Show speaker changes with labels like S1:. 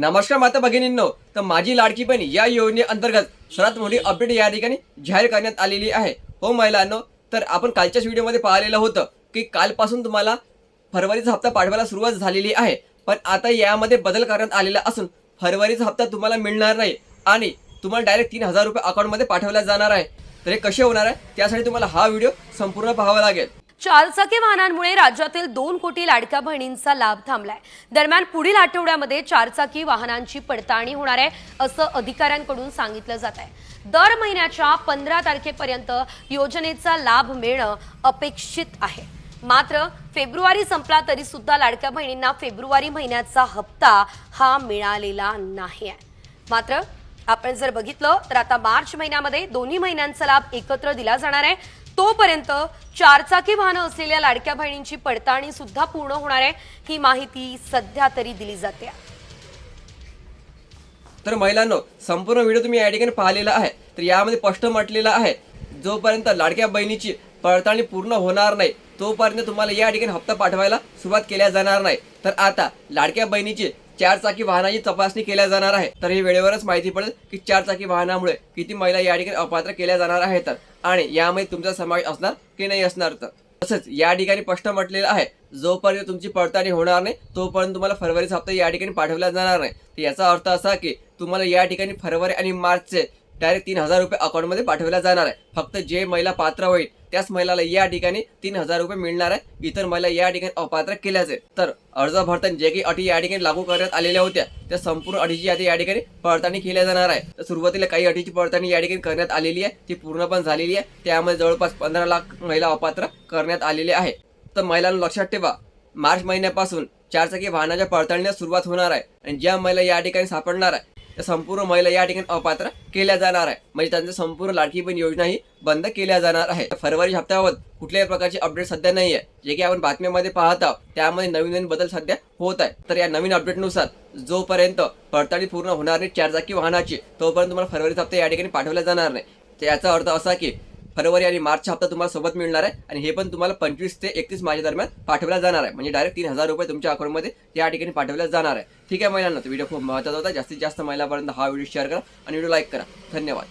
S1: नमस्कार माता भगिनींनो. तर माझी लाडकी बहीण या योजनेअंतर्गत सर्वात मोठी अपडेट या ठिकाणी जाहीर करण्यात आलेली आहे. हो महिलांनो तर आपण कालच्याच व्हिडिओमध्ये पाहिलेलं होतं की कालपासून तुम्हाला फरवरीचा हप्ता पाठवायला सुरुवात झालेली आहे. पण आता यामध्ये बदल करण्यात आलेला असून फरवरीचा हप्ता तुम्हाला मिळणार नाही आणि तुम्हाला डायरेक्ट तीन हजार रुपये अकाउंटमध्ये पाठवला जाणार आहे. तर हे कसे होणार आहे? त्यासाठी तुम्हाला हा व्हिडिओ संपूर्ण पाहावा लागेल.
S2: चारचाकी वाहनांमुळे राज्यातील दोन कोटी लाडक्या बहिणींचा लाभ थांबलाय. दरम्यान पुढील आठवड्यामध्ये चारचाकी वाहनांची पडताळणी होणार आहे असं अधिकाऱ्यांकडून सांगितलं जात आहे. दर महिन्याच्या पंधरा तारखेपर्यंत योजनेचा लाभ मिळणं अपेक्षित आहे. मात्र फेब्रुवारी संपला तरी सुद्धा लाडक्या बहिणींना फेब्रुवारी महिन्याचा हप्ता हा मिळालेला नाही आहे. मात्र आपण जर बघितलं तर आता मार्च महिन्यामध्ये दोन्ही महिन्यांचा लाभ एकत्र दिला जाणार आहे. तोपर्यंत चारचाकी वाहनं असलेल्या लाडक्या बहिणींची पडताळणी सुद्धा पूर्ण होणार आहे. ही माहिती सध्या तरी दिली जाते.
S1: तर महिलांनो संपूर्ण व्हिडिओ तुम्ही या ठिकाणी पाहिलेला आहे. तर यामध्ये स्पष्ट म्हटलेलं आहे जोपर्यंत लाडक्या बहिणीची पडताळणी पूर्ण होणार नाही तोपर्यंत तुम्हाला या ठिकाणी हप्ता पाठवायला सुरुवात केल्या जाणार नाही. तर आता लाडक्या बहिणीची चार चाकी वाहनाची तपासणी केल्या जाणार आहे. तर ही वेळेवरच माहिती पडेल की चार चाकी वाहनामुळे किती महिला या ठिकाणी अपात्र केल्या जाणार आहेत तर. आणि यामध्ये तुमचा समावेश असणार की नाही असणार तर. तसंच या ठिकाणी स्पष्ट म्हटलेलं आहे जोपर्यंत तुमची पडताळणी होणार नाही तोपर्यंत तुम्हाला फरवरीचा हप्ता या ठिकाणी पाठवला जाणार नाही. तर याचा अर्थ असा की तुम्हाला या ठिकाणी फरवरी आणि मार्चचे डायरेक्ट तीन हजार रुपये अकाउंटमध्ये पाठवला जाणार आहे. फक्त जे महिला पात्र होईल त्याच महिलाला या ठिकाणी तीन हजार रुपये मिळणार आहे इतर महिला या ठिकाणी अपात्र केल्या जाईल तर अर्ज भरताना जे काही अटी या ठिकाणी लागू करण्यात आलेल्या होत्या त्या संपूर्ण अटीची यादी या ठिकाणी पडताळणी केल्या जाणार आहे. तर सुरुवातीला काही अटीची पडताळणी या ठिकाणी करण्यात आलेली आहे. ती पूर्ण पण झालेली आहे. त्यामध्ये जवळपास पंधरा लाख महिला अपात्र करण्यात आलेले आहे. तर महिलांना लक्षात ठेवा मार्च महिन्यापासून चारचाकी वाहनाच्या पडताळणीला सुरुवात होणार आहे आणि ज्या महिला या ठिकाणी सापडणार आहे त्या संपूर्ण महिला या ठिकाणी अपात्र केल्या जाणार आहे. म्हणजे त्यांचं संपूर्ण लाडकी बहीण योजना ही बंद केल्या जाणार आहे. फरवरी हप्त्यावर कुठल्याही प्रकारची अपडेट सध्या नाही आहे जे की आपण बातम्यामध्ये पाहत आहोत त्यामध्ये नवीन नवीन बदल सध्या होत आहे तर या नवीन अपडेटनुसार जोपर्यंत पडताळणी पूर्ण होणार नाही चारचाकी वाहनाची तोपर्यंत तुम्हाला फरवरी हप्ता या ठिकाणी पाठवला जाणार नाही. तर याचा अर्थ असा की फरवरी आणि मार्चचा हप्ता तुम्हाला सोबत मिळणार आहे आणि हे पण तुम्हाला पंचवीस ते एकतीस मार्च दरम्यान पाठवला जाणार आहे. म्हणजे डायरेक्ट तीन हजार रुपये तुमच्या अकाउंटमध्ये या ठिकाणी पाठवल्या जाणार आहे. ठीक आहे महिलांना व्हिडिओ खूप महत्त्वाचा होता. जास्तीत जास्त महिलापर्यंत हा व्हिडिओ शेअर करा आणि व्हिडिओ लाईक करा. धन्यवाद.